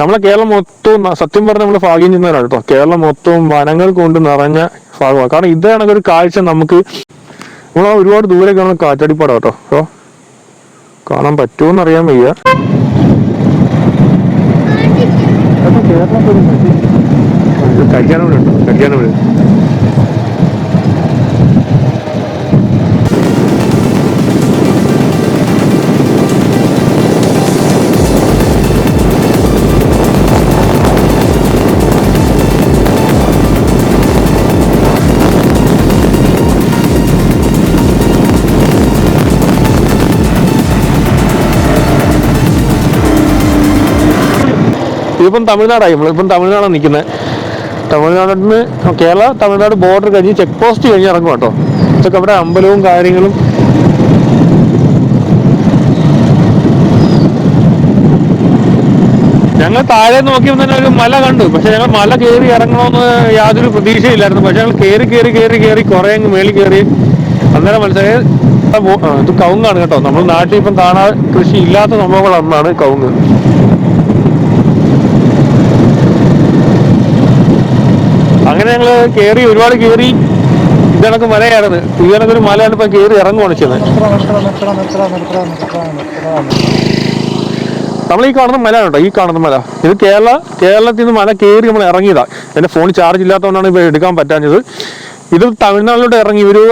നമ്മളെ കേരളം മൊത്തവും സത്യം പറഞ്ഞ നമ്മൾ ഭാഗ്യം ചെയ്യുന്നവരാണ് കേട്ടോ. കേരളം മൊത്തവും വനങ്ങൾ കൊണ്ട് നിറഞ്ഞ ഭാഗമാണ്. കാരണം ഇതാണെങ്കിൽ ഒരു കാഴ്ച നമുക്ക് നമ്മൾ ഒരുപാട് ദൂരെ കാണുന്ന കാറ്റാടിപ്പാടാ കേട്ടോ. കേട്ടോ കാണാൻ പറ്റുമോന്ന് അറിയാൻ വയ്യ. ഉണ്ടോ കല്യാണം വീട്. ഇതിപ്പം തമിഴ്നാടായി. നമ്മളിപ്പം തമിഴ്നാടാണ് നിൽക്കുന്നത് തമിഴ്നാടിന് കേരള തമിഴ്നാട് ബോർഡർ കഴിഞ്ഞ് ചെക്ക് പോസ്റ്റ് കഴിഞ്ഞ് ഇറങ്ങും കേട്ടോ. ഇതൊക്കെ അവിടെ അമ്പലവും കാര്യങ്ങളും. ഞങ്ങൾ താഴെ നോക്കിയപ്പോൾ തന്നെ ഒരു മല കണ്ടു. പക്ഷെ ഞങ്ങൾ മല കയറി ഇറങ്ങണമെന്ന് യാതൊരു പ്രതീക്ഷയില്ലായിരുന്നു. പക്ഷെ ഞങ്ങൾ കയറി കയറി കയറി കയറി കുറെ അങ്ങ് മേളിൽ കയറി അന്നേരം മനസ്സിലായി ഇത് കവുങ്ങാണ് കേട്ടോ. നമ്മൾ നാട്ടിൽ ഇപ്പം കാണാൻ കൃഷി ഇല്ലാത്ത സംഭവങ്ങളൊന്നാണ് കവുങ്ങ്. അങ്ങനെ ഞങ്ങൾ കയറി ഒരുപാട് കയറി ഇതണക്ക് മലയാണത്. ഈ ഒരു മലയാണ് ഇപ്പൊ കയറി ഇറങ്ങുവാണ് ചെന്ന് നമ്മൾ ഈ കാണുന്ന മല കേട്ടോ ഈ കാണുന്ന മല. ഇത് കേരള കേരളത്തിൽ നിന്ന് മല കയറി നമ്മൾ ഇറങ്ങിയതാ. എന്റെ ഫോൺ ചാർജ് ഇല്ലാത്തതുകൊണ്ടാണ് ഇപ്പൊ എടുക്കാൻ പറ്റാഞ്ഞത്. ഇത് തമിഴ്നാട്ടിലോട്ട് ഇറങ്ങി ഒരു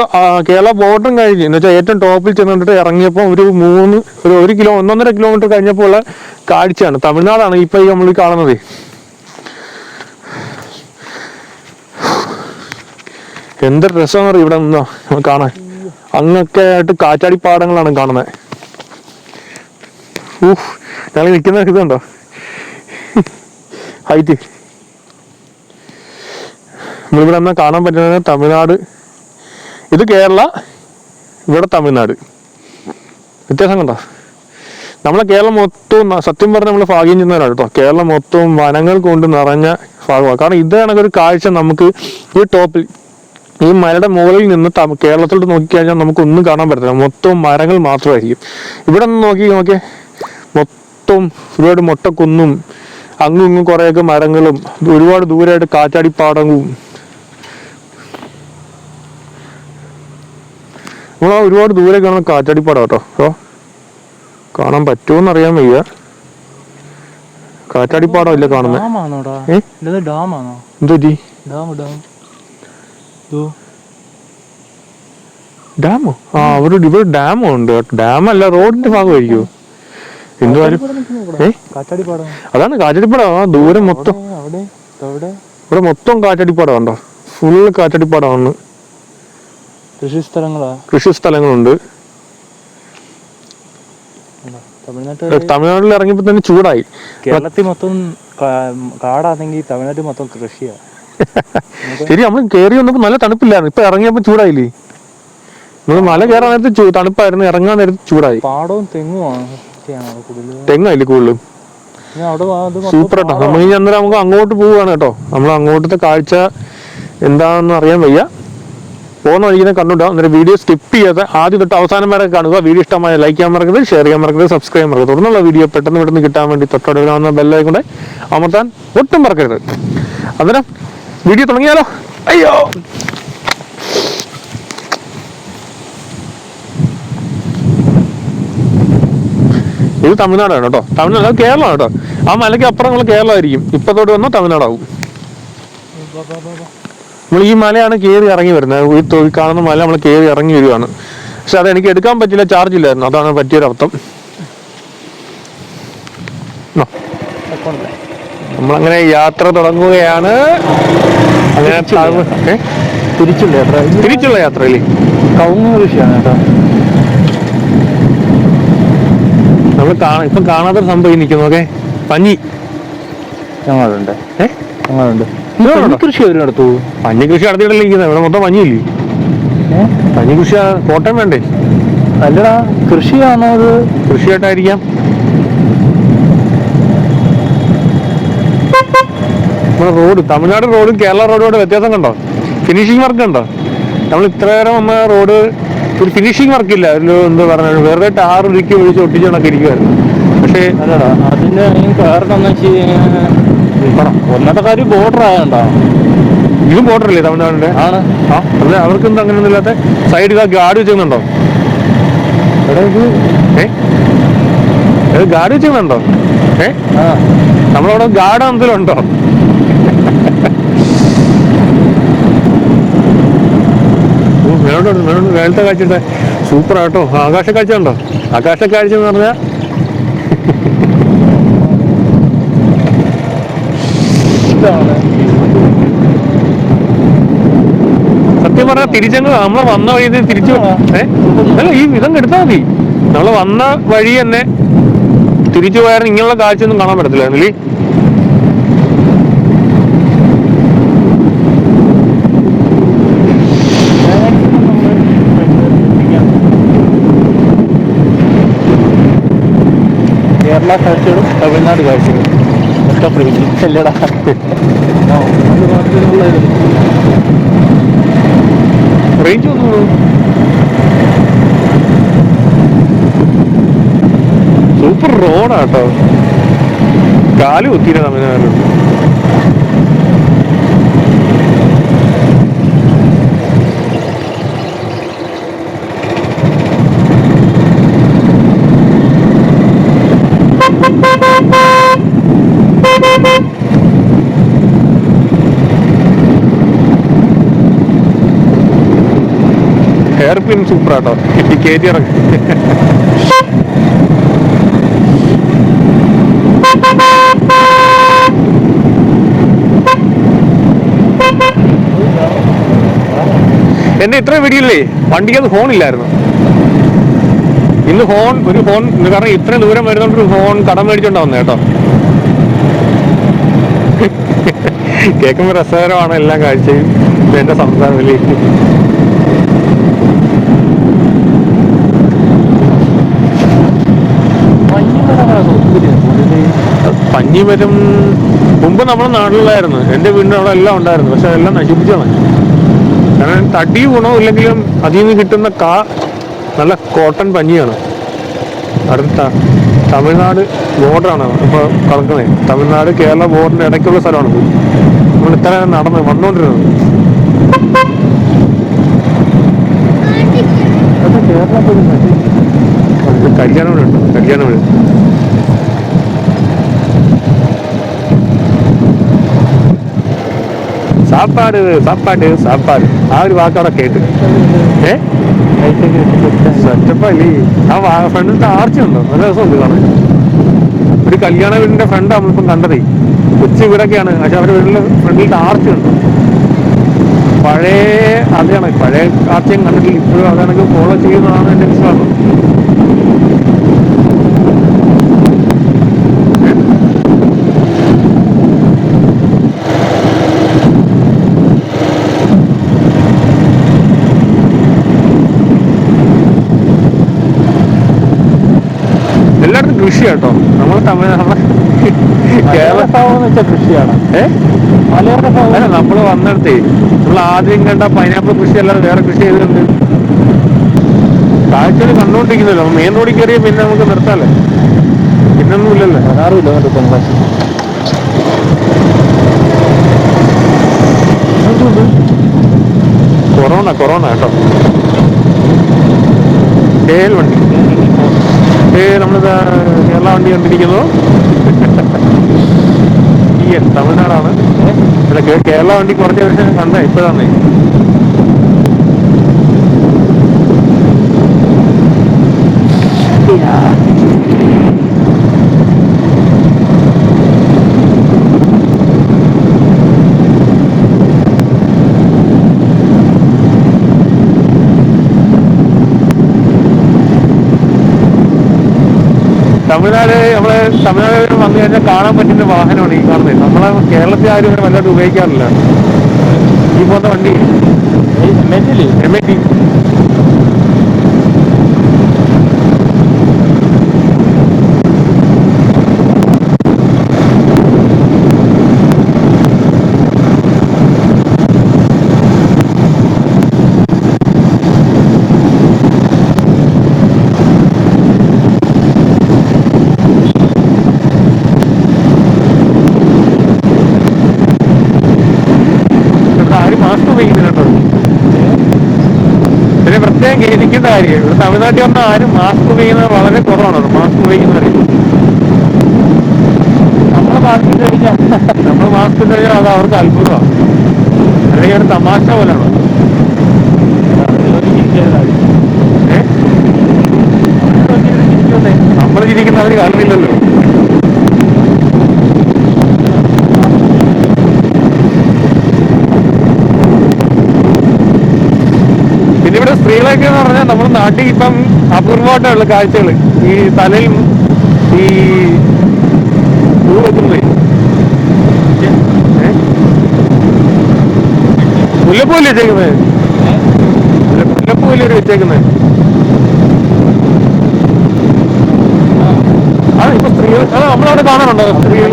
കേരള ബോർഡറും കഴിഞ്ഞ്. എന്ന് വെച്ചാൽ ഏറ്റവും ടോപ്പിൽ ചെന്നിട്ട് ഇറങ്ങിയപ്പോൾ ഒരു മൂന്ന് ഒരു ഒരു കിലോ ഒന്നൊന്നര കിലോമീറ്റർ കഴിഞ്ഞപ്പോൾ ഉള്ള കാഴ്ചയാണ്. തമിഴ്നാടാണ് ഇപ്പൊ ഈ നമ്മൾ കാണുന്നത്. എന്തൊരു രസമാണ് ഇവിടെ നിന്നോ കാണാൻ. അങ്ങൊക്കെ ആയിട്ട് കാറ്റാടിപ്പാടങ്ങളാണ് കാണുന്നത് ഊഹ് ഞങ്ങൾ നിൽക്കുന്ന ഇതുണ്ടോ ഹൈറ്റ് നമ്മളിവിടെ എന്നാൽ കാണാൻ പറ്റുന്നത് തമിഴ്നാട്. ഇത് കേരള ഇവിടെ തമിഴ്നാട്. വ്യത്യാസം കണ്ടോ? നമ്മളെ കേരളം മൊത്തവും സത്യം പറഞ്ഞാൽ നമ്മൾ ഭാഗ്യം ചെയ്യുന്നവരാണ് കേട്ടോ. കേരളം മൊത്തവും വനങ്ങൾ കൊണ്ട് നിറഞ്ഞ ഭാഗമാണ്. കാരണം ഇത് കണക്കൊരു കാഴ്ച നമുക്ക് ഈ ടോപ്പിൽ ഈ മലയുടെ മുകളിൽ നിന്ന് കേരളത്തിലോട്ട് നോക്കിക്കഴിഞ്ഞാൽ നമുക്ക് ഒന്നും കാണാൻ പറ്റില്ല മൊത്തം മരങ്ങൾ മാത്രമായിരിക്കും. ഇവിടെ നിന്ന് നോക്കി നോക്കിയേ. മൊത്തം ഒരുപാട് മൊട്ടക്കുന്നും അങ്ങും ഇങ്ങും കുറേയൊക്കെ മരങ്ങളും ഒരുപാട് ദൂരമായിട്ട് കാറ്റാടിപ്പാടങ്ങളും. നമ്മൾ ഒരുപാട് ദൂരെ കാണുന്ന കാറ്റാടിപ്പാടം കേട്ടോ. കാണാൻ പറ്റുമോന്ന് അറിയാൻ വയ്യ. കാറ്റാടിപ്പാടം ഇല്ല കാണുന്നത് ഡാമാണോ? എന്തോ ഡാം ഡാം ഡാമോ? ആ അവിടെ ഇവിടെ ഡാമോ ഉണ്ട് ഡാം അല്ല റോഡിന്റെ ഭാഗമായിരിക്കും? കാറ്റാടി അതാണ് കാറ്റടിപ്പാടം. ആ ദൂരം മൊത്തം ഇവിടെ മൊത്തം കാറ്റടിപ്പാടം ഉണ്ടോ? ഫുള്ള് കാറ്റടിപ്പാടമാണ്. കൃഷി സ്ഥലങ്ങളാ? കൃഷി സ്ഥലങ്ങളുണ്ട്. തമിഴ്നാട്ടിൽ തമിഴ്നാട്ടിൽ ഇറങ്ങിയപ്പോ തന്നെ ചൂടായി. കേരളത്തിൽ മൊത്തം കാടാണെങ്കിൽ തമിഴ്നാട്ടിൽ മൊത്തം കൃഷിയാ. ശരി നമ്മൾ കയറി വന്നപ്പോ നല്ല തണുപ്പില്ലായിരുന്നു. ഇപ്പൊ ഇറങ്ങിയപ്പോ ചൂടായില്ലേ? നമ്മൾ മല കയറാൻ നേരത്ത് തണുപ്പായിരുന്നു. ഇറങ്ങാൻ നേരത്ത് ചൂടായി. പാടവും തെങ്ങുമാണ് തെങ്ങായില്ലേ കൂടുതലും? സൂപ്പർ കേട്ടോ നമ്മൾ ഇനി അന്നേരം നമുക്ക് അങ്ങോട്ട് പോവുകയാണ് കേട്ടോ. നമ്മൾ അങ്ങോട്ടത്തെ കാഴ്ച എന്താണെന്ന് അറിയാൻ വയ്യ. പോകുന്ന വഴിക്കുന്ന കണ്ടുണ്ടോ അന്നേരം വീഡിയോ സ്കിപ്പ് ചെയ്യാതെ ആദ്യം തൊട്ട് അവസാനം വരെ കാണുക. വീഡിയോ ഇഷ്ടമായ ലൈക്ക് ചെയ്യാൻ മറക്കരുത് ഷെയർ ചെയ്യാൻ മറക്കരുത് സബ്സ്ക്രൈബ് ചെയ്യാൻ മറക്കരുത്. തുടർന്നുള്ള വീഡിയോ പെട്ടെന്ന് പെട്ടെന്ന് കിട്ടാൻ വേണ്ടി തൊട്ടടുത്ത് കാണുന്ന ബെല്ലൈക്കൊണ്ട് അമർത്താൻ ഒട്ടും മറക്കരുത്. അന്നേരം വീഡിയോ തുടങ്ങിയാലോ? അയ്യോ. ഇത് തമിഴ്നാടാണ് കേട്ടോ. തമിഴ്നാട് അത് കേരളമാണ് കേട്ടോ. ആ മലയ്ക്ക് അപ്പുറം നമ്മൾ കേരളമായിരിക്കും ഇപ്പത്തോട്ട് തൊട്ട് വന്നാൽ തമിഴ്നാടാവും. നമ്മൾ ഈ മലയാണ് കയറി ഇറങ്ങി വരുന്നത്. ഈ കാണുന്ന മല നമ്മൾ കയറി ഇറങ്ങി വരുവാണ് പക്ഷെ അത് എനിക്ക് എടുക്കാൻ പറ്റില്ല. ചാർജ് ഇല്ലായിരുന്നു. അതാണ് പറ്റിയൊരർത്ഥം. തെക്കുണ്ട്. നമ്മളങ്ങനെ യാത്ര തുടങ്ങുകയാണ്. അങ്ങനെ? തിരിച്ചുള്ള യാത്ര? തിരിച്ചുള്ള യാത്രയില്ലേ കവുങ്ങ് കൃഷിയാണ് കേട്ടോ. നമ്മൾ കാണാം ഇപ്പം കാണാത്തൊരു സംഭവം നിൽക്കുന്നു ഓക്കെ? പഞ്ഞി. ഞങ്ങളുണ്ട്. ഏ? ഞങ്ങളുണ്ട്. കൃഷി അവർ നടത്തു പഞ്ഞി കൃഷി നടത്തിയിട്ടല്ലേ ഇരിക്കുന്നത് ഇവിടെ മൊത്തം പഞ്ഞിയില്ലേ? പഞ്ഞി കൃഷി കോട്ടയം വേണ്ടേ? അല്ലടാ കൃഷിയാണോ അത്? കൃഷിയായിട്ടായിരിക്കാം. നമ്മുടെ റോഡ് തമിഴ്നാട് റോഡും കേരള റോഡും വ്യത്യാസം കണ്ടോ? ഫിനിഷിംഗ് വർക്ക് കണ്ടോ നമ്മൾ ഇത്ര നേരം വന്ന റോഡ് ഒരു ഫിനിഷിംഗ് വർക്ക് ഇല്ല. ഒരു എന്താ പറഞ്ഞാൽ വെറുതെ ടാർ ഒരുക്കി ഒഴിച്ച് ഒട്ടിച്ച് കണക്ക് ഇരിക്കുമായിരുന്നു പക്ഷേ അതിന്റെ കാരണം എന്ന് വെച്ച് കഴിഞ്ഞാൽ ഒന്നത്തെ കാര്യം ബോർഡർ ഇതും ബോർഡർ അല്ലേ തമിഴ്നാടിന്റെ? ആണ്. ആ അതെ അവർക്ക് എന്താ അങ്ങനെ ഇല്ലാത്ത സൈഡിൽ ഗാർഡ് വെച്ചിരുന്നുണ്ടോ ഏ? ഗാർഡ് വെച്ചിരുന്നുണ്ടോ ഏ? ആ. നമ്മളവിടെ ഗാർഡ് എന്തെങ്കിലും മേലോട്ട് മേലത്തെ കാഴ്ച സൂപ്പർ ആട്ടോ. ആകാശ കാഴ്ച ഉണ്ടോ ആകാശ കാഴ്ച എന്ന് പറഞ്ഞാൽ സത്യം പറഞ്ഞാൽ തിരിച്ചങ്ങ് നമ്മൾ വന്ന വഴി തിരിച്ചു അല്ല ഈ ഇതങ്ങ് എടുത്താൽ മതി. നമ്മൾ വന്ന വഴി തന്നെ തിരിച്ചു പോയാൽ ഇങ്ങനെയുള്ള കാഴ്ചയൊന്നും കാണാൻ പറ്റത്തില്ല അല്ലേ കേരള കാഴ്ചകളും തമിഴ്നാട് കാഴ്ചകളും ഒക്കെ മാത്രമുള്ളായിരുന്നു. റേഞ്ച് സൂപ്പർ റോഡാട്ടോ കാൽ കുത്തിയില്ല തമിഴ്നാട് പിൻ സൂപ്പർ ആട്ടോ. കെ ജി ഇറങ്ങി. എന്റെ ഇത്ര വീഡിയോയില്ലേ വണ്ടിക്ക് ഫോൺ ഇല്ലായിരുന്നു. ഇന്ന് ഫോൺ ഒരു ഫോൺ കാരണം ഇത്രയും ദൂരം വരുന്നോണ്ട് ഒരു ഫോൺ കടം മേടിച്ചോണ്ടാവുന്ന കേട്ടോ. കേൾക്കുമ്പോൾ രസകരമാണ് എല്ലാം കാഴ്ചയും. എന്റെ സംസാരം ഇത് വരും മുമ്പ് നമ്മുടെ നാട്ടിലായിരുന്നു. എന്റെ വീടിന്റെ അവിടെ എല്ലാം ഉണ്ടായിരുന്നു. പക്ഷെ അതെല്ലാം നശിപ്പിച്ചാണ് കാരണം തടി ഗുണവും ഇല്ലെങ്കിലും അതിൽ നിന്ന് കിട്ടുന്ന കാ നല്ല കോട്ടൺ പഞ്ഞിയാണ്. അടുത്ത തമിഴ്നാട് ബോർഡറാണ് ഇപ്പോൾ കിടക്കുന്നത് തമിഴ്നാട് കേരള ബോർഡിന്റെ ഇടയ്ക്കുള്ള സ്ഥലമാണ് നമ്മൾ ഇത്ര നടന്ന് വന്നുകൊണ്ടിരുന്നത് കേരളത്തിൽ കല്യാണം കല്യാണം വീട് സാപ്പാട് സാപ്പാട് സാപ്പാട് ആ ഒരു വാക്കവിടെ കേട്ട് ഏ സെറ്റപ്പ് അല്ലേ ആ ഫ്രണ്ടിന്റെ ആർച്ച് ഉണ്ടോ? നല്ല രസമുണ്ട് കാണാൻ. ഒരു കല്യാണ വീടിന്റെ ഫ്രണ്ട് നമ്മളിപ്പം കണ്ടതേ. കൊച്ചു വീടൊക്കെയാണ്. പക്ഷെ അവരുടെ വീടിന്റെ ഫ്രണ്ടിലത്തെ ആർച്ച് ഉണ്ട്. പഴയ അതാണ് പഴയ ആർച്ചയും കണ്ടിട്ടില്ല. ഇപ്പോഴും അതാണെങ്കിൽ ഫോളോ ചെയ്യുന്നതാണ് എന്റെ വിശ്വാസം എല്ലായിടത്തും കൃഷി കേട്ടോ നമ്മൾ തമിഴ് നമ്മളെ കേരള മലയോര ഭാഗം എന്ന് വെച്ചാൽ കൃഷിയാണ് അല്ല നമ്മൾ വന്നിടത്തേ നമ്മൾ ആദ്യം കണ്ട പൈനാപ്പിൾ കൃഷി അല്ലാതെ വേറെ കൃഷി ചെയ്തിട്ടുണ്ട്. കാഴ്ചകൾ കണ്ടുകൊണ്ടിരിക്കുന്നല്ലോ. മെയിൻ റോഡിൽ കയറിയ പിന്നെ നമുക്ക് നിർത്താല്ലേ? പിന്നൊന്നും ഇല്ലല്ലോ പതിനാറ് കിലോമീറ്റർ തെങ്കാശി കൊറോണ കൊറോണ കേട്ടോ. കേൽ വണ്ടി. ഏ നമ്മളിത് കേരള വണ്ടി കണ്ടിരിക്കുന്നു. ഈ തമിഴ്നാടാണ്. അല്ല കേരള വണ്ടി കുറച്ച് ദിവസം കണ്ട ഇപ്പോഴാണ് തമിഴ്നാട് നമ്മളെ തമിഴ്നാട് വന്നു കഴിഞ്ഞാൽ കാണാൻ പറ്റുന്ന വാഹനമാണ് ഈ കാണുന്നത്. നമ്മളെ കേരളത്തിൽ ആരും ഇങ്ങനെ വല്ലാണ്ട് ഉപയോഗിക്കാറില്ല. ഈ പോകുന്ന വണ്ടി. എം ഐ ടി പ്രത്യേകം ഖേദിക്കേണ്ട കാര്യം ഇവിടെ തമിഴ്നാട്ടിൽ വന്ന ആരും മാസ്ക് ഉപയോഗിക്കുന്നത് വളരെ കുറവാണ്. മാസ്ക് ഉപയോഗിക്കുന്നവർ നമ്മൾ മാസ്ക് കഴിക്കാം നമ്മൾ മാസ്ക് കഴിഞ്ഞാൽ അത് അവർക്ക് അത്ഭുതമാണ്. അല്ലെങ്കിൽ ഒരു തമാശ പോലെയാണ്. ഏഹ് നമ്മൾ ജീവിക്കുന്നവർ കാണുന്നില്ലല്ലോ പിന്നെ സ്ത്രീകളൊക്കെ എന്ന് പറഞ്ഞാൽ നമ്മുടെ നാട്ടിൽ ഇപ്പം അപൂർവമായിട്ടുള്ള കാഴ്ചകൾ. ഈ തലയിൽ ഈ പൂ വെക്കുന്നത് മുല്ലപ്പൂല്ല വെച്ചേക്കുന്നത് മുല്ലപ്പൂല്ലേ വെച്ചേക്കുന്നത് ആ നമ്മളവിടെ കാണാറുണ്ടോ സ്ത്രീകൾ?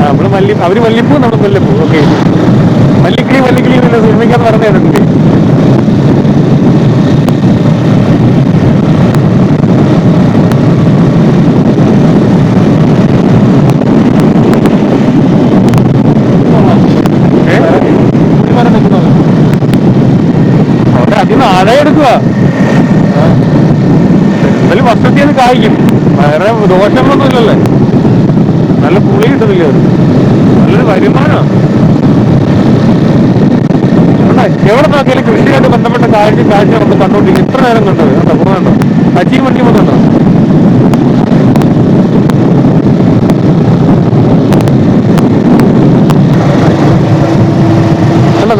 നമ്മൾ മല്ലി അവർ മല്ലിപ്പൂ നമ്മൾ മുല്ലപ്പൂ. ഓക്കെ. മല്ലിക്കിളി മല്ലിക്കിളി എന്നല്ല പറഞ്ഞു തരുന്നുണ്ട് ഏ? അവിടെ അതിന് ആദായം എടുക്കുക എന്തായാലും വർഷത്തിൽ അത് കായ്ക്കും വേറെ ദോഷങ്ങളൊന്നും ഇല്ലല്ലേ നല്ല പുളി കിട്ടുന്നില്ല അത് നല്ലൊരു വരുമാനമാണ്? എവിടെ നോക്കിയാലും കൃഷിയായിട്ട് ബന്ധപ്പെട്ട കാഴ്ച കാഴ്ച നമ്മൾ കണ്ടുകൊണ്ടിരിക്കും. ഇത്ര നേരം കണ്ടത് കണ്ടോ? പോകുന്നുണ്ടോ അച്ചീവ് വണ്ടി പോകുന്നുണ്ടോ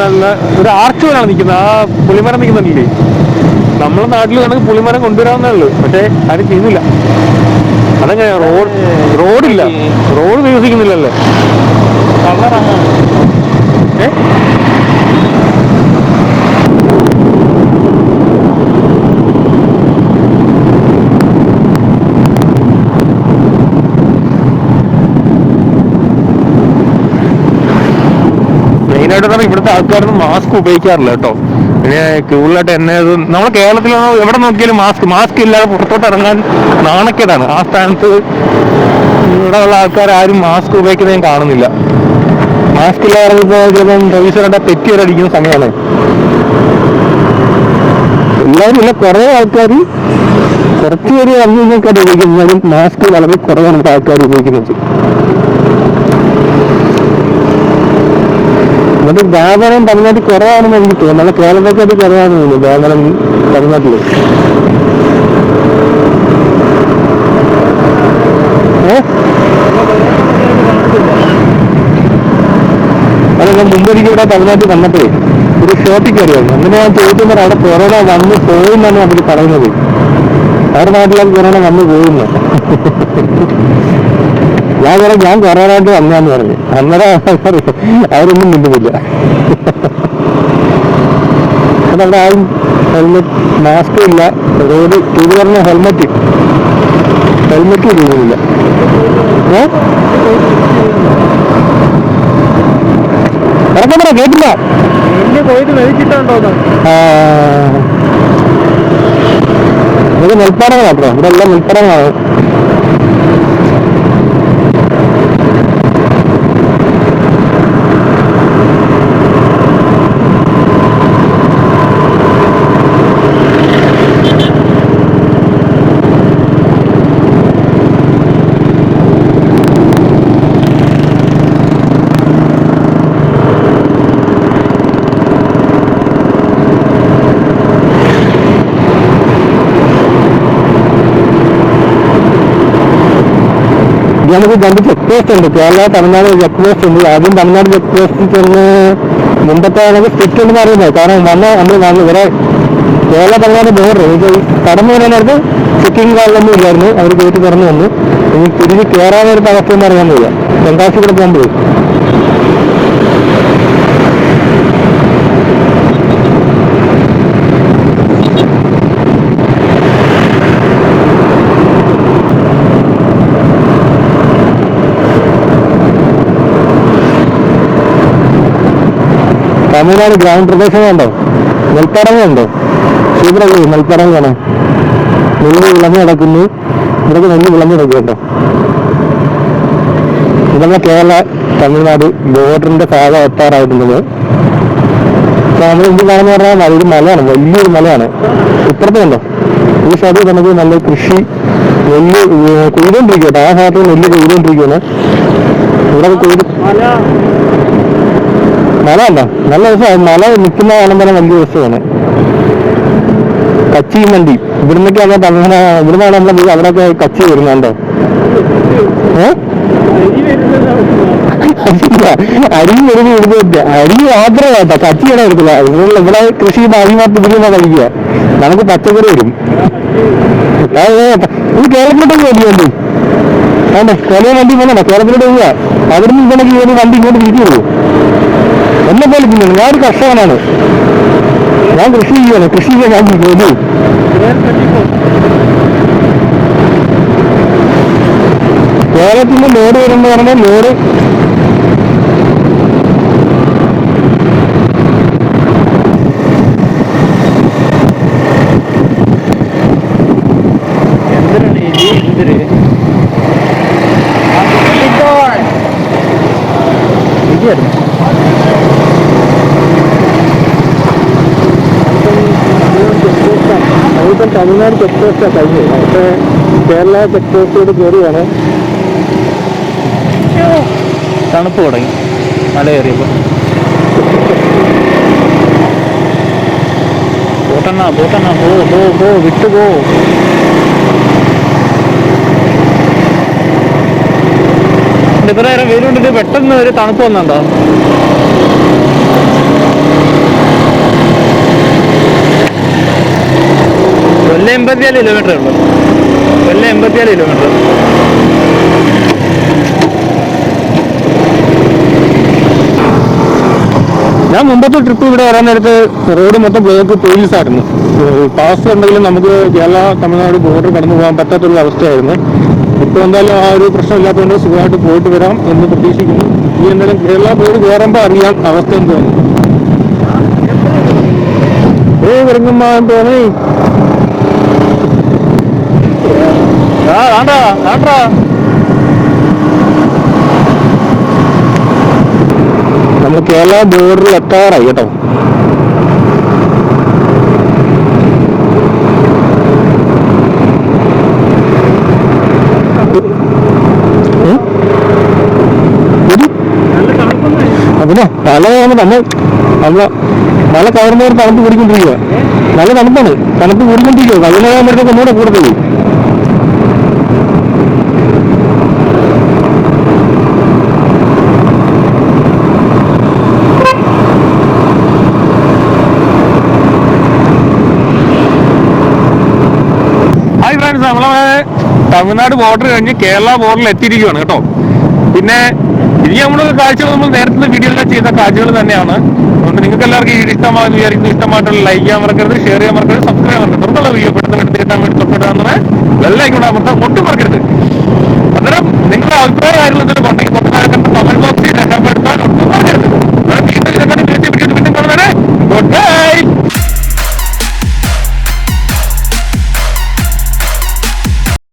നല്ല ഒരു ആർച്ച് പോലാണ് നിൽക്കുന്നത്. ആ പുളിമരം നിൽക്കുന്നില്ലേ നമ്മളെ നാട്ടിൽ വേണമെങ്കിൽ പുളിമരം കൊണ്ടുവരാവുന്നേ ഉള്ളൂ. പക്ഷേ ആരും ചെയ്യുന്നില്ല. അതെങ്ങനെയാ? റോഡ് റോഡില്ല. റോഡ് വികസിക്കുന്നില്ലല്ലേ? കളറാണ് മെയിനായിട്ട് പറഞ്ഞാൽ ഇവിടുത്തെ ആൾക്കാരൊന്നും മാസ്ക് ഉപയോഗിക്കാറില്ല കേട്ടോ. പിന്നെ കൂടുതലായിട്ട് എന്നെ നമ്മുടെ കേരളത്തിൽ എവിടെ നോക്കിയാലും മാസ്ക് മാസ്ക് ഇല്ലാതെ പുറത്തോട്ട് ഇറങ്ങാൻ നാണക്കേടാണ്. ആ സ്ഥാനത്ത് ഇവിടെ ഉള്ള ആൾക്കാർ ആരും മാസ്ക് ഉപയോഗിക്കുന്നത് ഞാൻ കാണുന്നില്ല. മാസ്ക് ഇല്ലാതെ ഇറങ്ങിയപ്പോൾ ചിലപ്പം പ്രൊഫീസറുടെ തെറ്റി വരെ അടിക്കുന്ന സമയമാണ്. എല്ലാവരും ഇല്ല കുറേ ആൾക്കാർ കുറച്ച് പേര് അറിഞ്ഞൊക്കെ ഉപയോഗിക്കുന്നതും. മാസ്ക് വളരെ കുറവാണ് ആൾക്കാർ ഉപയോഗിക്കുന്നത്. എന്നിട്ട് വ്യാപാരം തമിഴ്നാട്ടിൽ കുറവാണെന്ന് എനിക്ക് തോന്നുന്നു. നമ്മുടെ കേരളത്തിൽ അത് കുറവാണെന്ന് തോന്നുന്നു വ്യാപാരം തമിഴ്നാട്ടിൽ ഏ? മുമ്പൊരിക്കും ഇവിടെ തമിഴ്നാട്ടിൽ വന്നപ്പോഴേ ഒരു ഷോപ്പിൽ കയറിയായിരുന്നു. അങ്ങനെ ഞാൻ ചോദിക്കുമ്പോൾ അവിടെ കൊറോണ വന്ന് പോയിന്നാണ് അവർ പറയുന്നത്. അവരുടെ നാട്ടിലാണ് കൊറോണ വന്ന് പോകുന്നു ഞാൻ പറയാം ഞാൻ കൊറോണായിട്ട് വന്നാന്ന് പറഞ്ഞു. അന്നേരം അവരൊന്നും മിണ്ടുന്നില്ല. അവിടെ ആരും ഹെൽമെറ്റ് മാസ്ക് ഇല്ല. റോഡ് ടൂ വീലറിന് ഹെൽമെറ്റ്. ഹെൽമെറ്റ് ഇടുന്നില്ല. ഏ? ഇറക്കം പറ കേട്ടില്ല? പോയിട്ട്. ഇത് നെൽപ്പാടങ്ങളാണ് കേട്ടോ ഇവിടെ എല്ലാം നെൽപ്പാടങ്ങളാണ് നമുക്ക് രണ്ട് ചെക്ക് പോസ്റ്റ് ഉണ്ട്. കേരള തമിഴ്നാട് ചെക്ക് പോസ്റ്റ് ഉണ്ട് ആദ്യം തമിഴ്നാട് ചെക്ക് പോസ്റ്റിൽ ചെന്ന് മുമ്പത്തെ നമുക്ക് സ്ട്രിക്റ്റ് എന്ന് പറയുന്നത്. കാരണം വന്ന നമ്മൾ വന്ന് ഇവിടെ കേരള തമിഴ്നാട് ബോർഡർ എനിക്ക് കടന്നു വരുന്നവർക്ക് ചെക്കിംഗ് കാർഡൊന്നും ഇല്ലായിരുന്നു. അവർ ഗേറ്റ് തുറന്നു വന്നു. ഇനി തിരിച്ച് കയറാനൊരു അവസ്ഥ എന്ന് അറിയാൻ വയ്യ. തെങ്കാശി കൂടെ പോകുമ്പോഴേ തമിഴ്നാട് ഗ്രാമപ്രദേശം കണ്ടോ? നെൽപ്പറങ്ങുണ്ടോ ഉണ്ടോ സൂപ്പറല്ലേ നെൽപ്പറങ്ങ് കാണാൻ. നെല്ല് വിളഞ്ഞു കിടക്കുന്നു. ഇവിടെ നെല്ല് വിളഞ്ഞു കിടക്കുന്നുണ്ടോ. ഇതാണ് കേരള തമിഴ്നാട് ബോർഡറിന്റെ ഭാഗം എത്താറായിട്ടുള്ളത്. നമ്മൾ എന്ത് കാണുന്ന പറഞ്ഞാൽ നല്ലൊരു മലയാണ് വലിയൊരു മലയാണ്. ഇപ്പുറത്ത് കണ്ടോ? ഈ സൈഡിൽ നമുക്ക് നല്ല കൃഷി നെല്ല് കൊയ്തുകൊണ്ടിരിക്കട്ടെ ആ ഭാഗത്ത് നെല്ല് കൊയ്തുകൊണ്ടിരിക്കുകയാണ് ഇവിടെ കൊയ്ത് മല അല്ല നല്ല രസമാണ് മല നിൽക്കുന്ന കാണുമ്പോൾ തന്നെ വലിയ രസമാണ് കച്ചി മണ്ടി ഇവിടുന്നൊക്കെയാണ് തമിഴ്നാട് ഇവിടുന്നാണ് നമ്മളെ അവിടെയൊക്കെ കച്ചി വരുന്നുണ്ടോ? അരി വരുന്ന ഇടുന്നില്ല അരി മാത്രമേ കേട്ടോ കച്ചിയുടെ എടുക്കില്ല ഇവിടെ ഇവിടെ കൃഷി ചെയ്യുന്ന അരി മാത്രം ഇതിൽ കഴിക്കുക. നമുക്ക് പച്ചക്കറി വരും. ഇത് കേരളത്തിലോട്ട് വണ്ടി വണ്ടി? വേണ്ട കേരള വണ്ടി വേണ്ട കേരളത്തിലോട്ട് പോവുക അവിടുന്ന് ഇവിടേക്ക് വണ്ടി ഇങ്ങോട്ട് തിരിച്ചു എന്നെ പോലെ പിന്നെയാണ് ഞാൻ കർഷകനാണ്. ഞാൻ കൃഷി ചെയ്യാണ് കൃഷി ചെയ്യാൻ ഞാൻ ജോലി കേരളത്തിന്റെ ലോഡ് വരുമ്പോൾ പറഞ്ഞാൽ ലോഡ് തമിഴ്നാട് ചെക്ക് പോസ്റ്റാണ് കഴിഞ്ഞു. പക്ഷേ കേരള ചെക്ക് പോസ്റ്റോട് കയറിയാണ് തണുപ്പ് തുടങ്ങി. മല കയറിയപ്പോ. പോട്ടെണ്ണ പോട്ടെണ്ണ പോ പോ പോ വിട്ടു പോ. ഇത്ര നേരം വെയിലുണ്ടിട്ട് പെട്ടെന്ന് ഒരു തണുപ്പ് വന്നുണ്ടോ? കൊല്ലം എൺപത്തിനാല് കിലോമീറ്റർ ഉള്ളു. കൊല്ലം എൺപത്തിനാല് കിലോമീറ്റർ ഞാൻ മുമ്പത്തെ ട്രിപ്പ് ഇവിടെ വരാൻ നേരത്ത് റോഡ് മൊത്തം ബ്ലോക്ക് പോലീസ് ആയിരുന്നു. പാസ് ഉണ്ടെങ്കിലും നമുക്ക് കേരള തമിഴ്നാട് ബോർഡർ കടന്നു പോകാൻ പറ്റാത്തൊരു അവസ്ഥയായിരുന്നു. ഇപ്പൊ എന്തായാലും ആ ഒരു പ്രശ്നമില്ലാത്തതുകൊണ്ട് സുഖമായിട്ട് പോയിട്ട് വരാം എന്ന് പ്രതീക്ഷിക്കുന്നു. ഈ എന്തായാലും കേരള ബോർഡ് കയറുമ്പോൾ അറിയാം അവസ്ഥ എന്താണ് ഏ വരുമ്പോ തോന്നി വേണ്ട വേണ്ട. നമ്മൾ കേരള ബോർഡറിൽ എത്താറായി കേട്ടോ. പിന്നെ തല നമ്മൾ നമ്മളെ മല കയറുന്നവർ തണുപ്പ് കൂടിക്കൊണ്ടിരിക്കുക നല്ല തണുപ്പാണ്. തണുപ്പ് കൂടിക്കൊണ്ടിരിക്കുക കല്ലിനാകുമ്പോഴത്തേക്ക് ഒന്നുകൂടെ കൂടുതൽ നമ്മളെ തമിഴ്നാട് ബോർഡർ കഴിഞ്ഞ് കേരള ബോർഡറിൽ എത്തിയിരിക്കുകയാണ് കേട്ടോ. പിന്നെ ഇനി നമ്മുടെ കാഴ്ചകൾ നമ്മൾ നേരത്തെ വീഡിയോയിലൊക്കെ ചെയ്ത കാഴ്ചകൾ തന്നെയാണ്. അതുകൊണ്ട് നിങ്ങൾക്ക് എല്ലാവർക്കും ഈ ഇഷ്ടമാണെന്ന് വിചാരിക്കുന്നു. ഇഷ്ടമായിട്ടുള്ള ലൈക്ക് ചെയ്യാൻ മറക്കരുത് ഷെയർ ചെയ്യാൻ മറക്കരുത് സബ്സ്ക്രൈബ് മറക്കരുത്. തുടർന്നുള്ള വീഡിയോ പെട്ടെന്ന് എടുത്ത് കിട്ടാൻ വേണ്ടി തൊട്ടിട്ടാണെന്ന് വെല്ലൈക്കൂടെ അമർത്താൻ ഒട്ടും മറക്കരുത്. അന്നേരം നിങ്ങളുടെ അഭിപ്രായം ആയിരുന്നു ഇതിൽ